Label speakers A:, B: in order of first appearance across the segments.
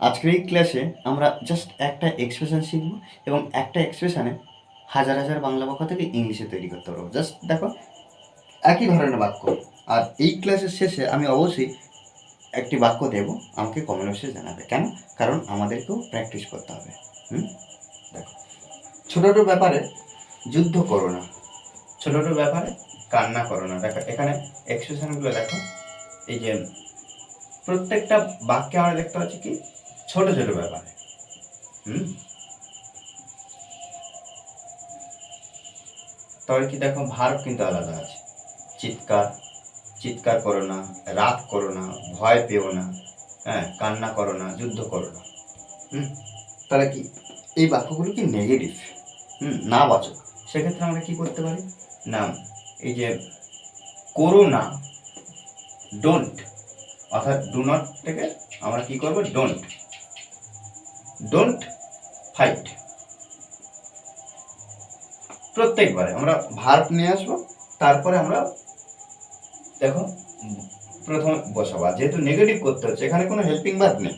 A: আজকের এই ক্লাসে আমরা জাস্ট একটা এক্সপ্রেশন শিখব এবং একটা এক্সপ্রেশনে হাজার হাজার বাংলা বাক্য থেকে ইংলিশে তৈরি করতে পারব। জাস্ট দেখো, একই ধরনের বাক্য। আর এই ক্লাসের শেষে আমি অবশ্যই একটি বাক্য দেব, আমাকে কমেন্ট বক্সে জানাবে। কেন? কারণ আমাদেরকেও প্র্যাকটিস করতে হবে। হুম? দেখো ছোটো ছোটো ব্যাপারে যুদ্ধ করো না। ছোটো ছোটো ব্যাপারে কান্না করো না। দেখো, এখানে এক্সপ্রেশনগুলো দেখো। এই যে প্রত্যেকটা বাক্যে আমরা দেখতে পাচ্ছি কি? ছোট ছোট ব্যাপারে। হুম? তবে কি দেখো ভার্ব কিন্তু আলাদা আছে। চিৎকার চিৎকার করো না, রাগ করো না, ভয় পেও না হ্যাঁ কান্না করো না, যুদ্ধ করো না। হুম? তাহলে কি, এই বাক্যগুলো কি নেগেটিভ হুম না বাচক সেক্ষেত্রে আমরা কি করতে পারি? না, এই যে করো না ডোন্ট অর্থাৎ ডু নট থেকে আমরা কি করব? ডোন্ট ডোন্ট ফাইট প্রত্যেকবারে আমরা ভার্ব নিয়ে আসব, তারপরে আমরা দেখো প্রথমে বসাবো। যেহেতু নেগেটিভ করতে হচ্ছে, এখানে কোনো হেল্পিং ভার্ব নেই।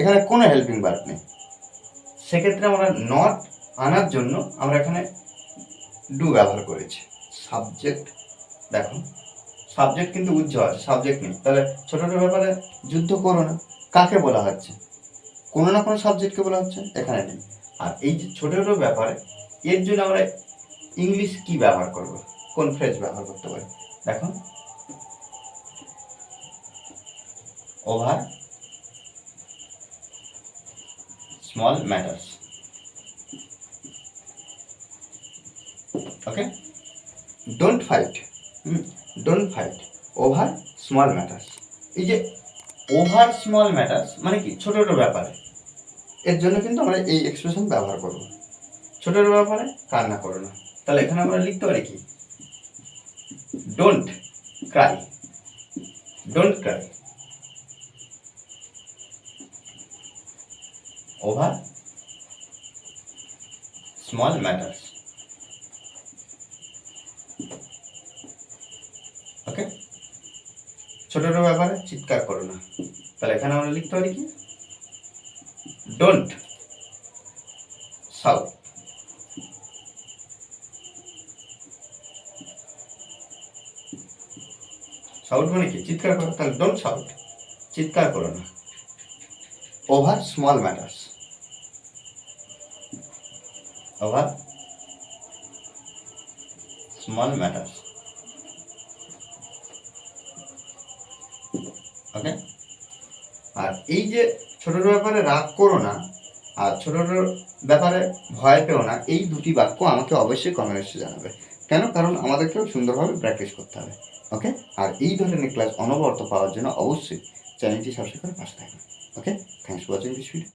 A: এখানে কোনো হেল্পিং ভার্ব নেই। সেক্ষেত্রে আমরা নট আনার জন্য আমরা এখানে ডু ব্যবহার করেছি। সাবজেক্ট দেখো সাবজেক্ট কিন্তু উজ্জ্বল সাবজেক্ট নেই। তাহলে ছোট ছোট ব্যাপারে যুদ্ধ করো না। কাকে বলা হচ্ছে? কোনো না কোনো সাবজেক্টকে বলা হচ্ছে এখানে নেই আর এই যে ছোটো ছোটো ব্যাপারে, এর জন্য আমরা ইংলিশ কি ব্যবহার করব? কোন ফ্রেজ ব্যবহার করতে পারি? দেখো। Over small matters okay don't fight don't fight over small matters এই যে ওভার স্মল ম্যাটার্স মানে কি? ছোট ছোটো ব্যাপারে। এর জন্য কিন্তু আমরা এই এক্সপ্রেশন ব্যবহার করব। ছোট ছোট ব্যাপারে কান্না করো না। তাহলে এখানে আমরা লিখতে পারি কি? Don't cry don't cry over small matters okay ছোট ব্যাপারে চিৎকার করো না। তাহলে এখানে আমরা লিখতে পারি কি? ডোন্ট সাউট সাউট মানে কি? চিৎকার করো, তাহলে ডোন্ট সাউট চিৎকার করো না। Over small matters over small matters okay আর এই যে ছোট ছোট ব্যাপারে রাগ করো না, আর ছোটোর ছোট ব্যাপারে ভয় পেও না। এই দুটি বাক্য আমাকে অবশ্যই কমেন্টসে জানাবে। কেন? কারণ আমাদেরকেও সুন্দরভাবে প্র্যাকটিস করতে হবে। ওকে আর এই ধরনের ক্লাস অনবরত পাওয়ার জন্য অবশ্যই চ্যানেলটি সাবস্ক্রাইব করে পাশে থাকবে। Okay thanks for watching this video